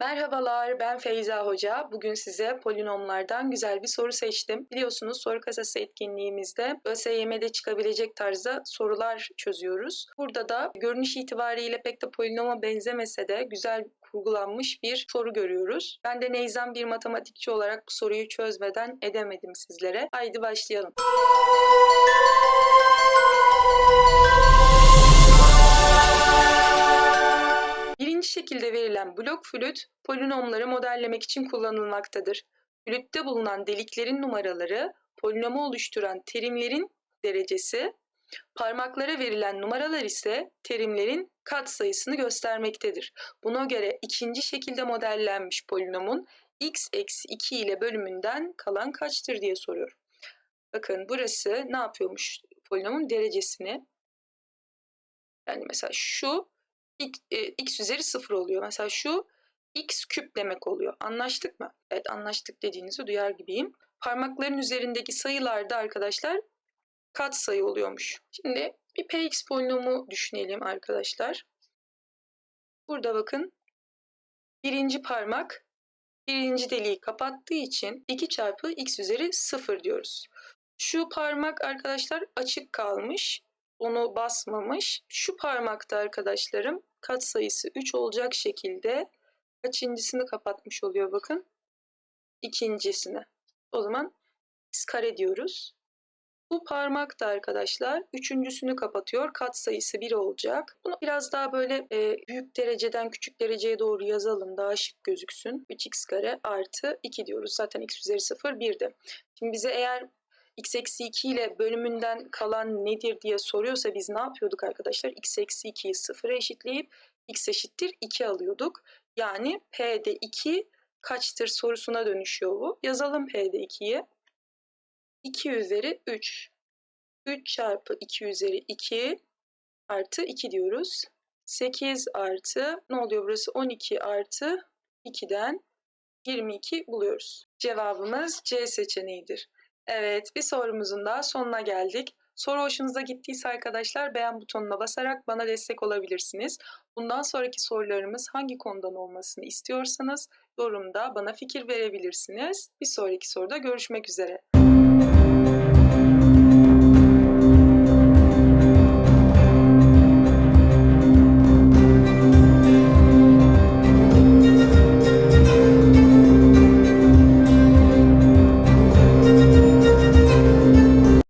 Merhabalar, ben Feyza Hoca. Bugün size polinomlardan güzel bir soru seçtim. Biliyorsunuz soru kasası etkinliğimizde ÖSYM'de çıkabilecek tarzda sorular çözüyoruz. Burada da görünüş itibariyle pek de polinoma benzemese de güzel kurgulanmış bir soru görüyoruz. Ben de neyzem bir matematikçi olarak bu soruyu çözmeden edemedim sizlere. Haydi başlayalım. Şekilde verilen blok flüt polinomları modellemek için kullanılmaktadır. Flütte bulunan deliklerin numaraları, polinomu oluşturan terimlerin derecesi, parmaklara verilen numaralar ise terimlerin katsayısını göstermektedir. Buna göre ikinci şekilde modellenmiş polinomun x eksi 2 ile bölümünden kalan kaçtır diye soruyor. Bakın burası ne yapıyormuş polinomun derecesini yani mesela şu x, e, x üzeri 0 oluyor. Mesela şu x küp demek oluyor. Anlaştık mı? Evet anlaştık dediğinizi duyar gibiyim. Parmakların üzerindeki sayılarda arkadaşlar kat sayı oluyormuş. Şimdi bir px polinomu düşünelim arkadaşlar. Burada bakın birinci parmak birinci deliği kapattığı için 2 çarpı x üzeri 0 diyoruz. Şu parmak arkadaşlar açık kalmış. Onu basmamış. Şu parmakta arkadaşlarım katsayısı 3 olacak şekilde kaçıncısını kapatmış oluyor bakın. İkincisini. O zaman x kare diyoruz. Bu parmak da arkadaşlar üçüncüsünü kapatıyor. Kat sayısı 1 olacak. Bunu biraz daha böyle e, büyük dereceden küçük dereceye doğru yazalım. Daha şık gözüksün. 3x kare artı 2 diyoruz. Zaten x üzeri 0 1'di. Şimdi bize eğer x eksi 2 ile bölümünden kalan nedir diye soruyorsa biz ne yapıyorduk arkadaşlar? x eksi 2'yi 0'a eşitleyip x eşittir 2 alıyorduk. Yani p'de 2 kaçtır sorusuna dönüşüyor bu. Yazalım p'de 2'yi. 2 üzeri 3. 3 çarpı 2 üzeri 2 artı 2 diyoruz. 8 artı ne oluyor burası? 12 artı 2'den 22 buluyoruz. Cevabımız C seçeneğidir. Evet, bir sorumuzun daha sonuna geldik. Soru hoşunuza gittiyse arkadaşlar beğen butonuna basarak bana destek olabilirsiniz. Bundan sonraki sorularımız hangi konudan olmasını istiyorsanız yorumda bana fikir verebilirsiniz. Bir sonraki soruda görüşmek üzere.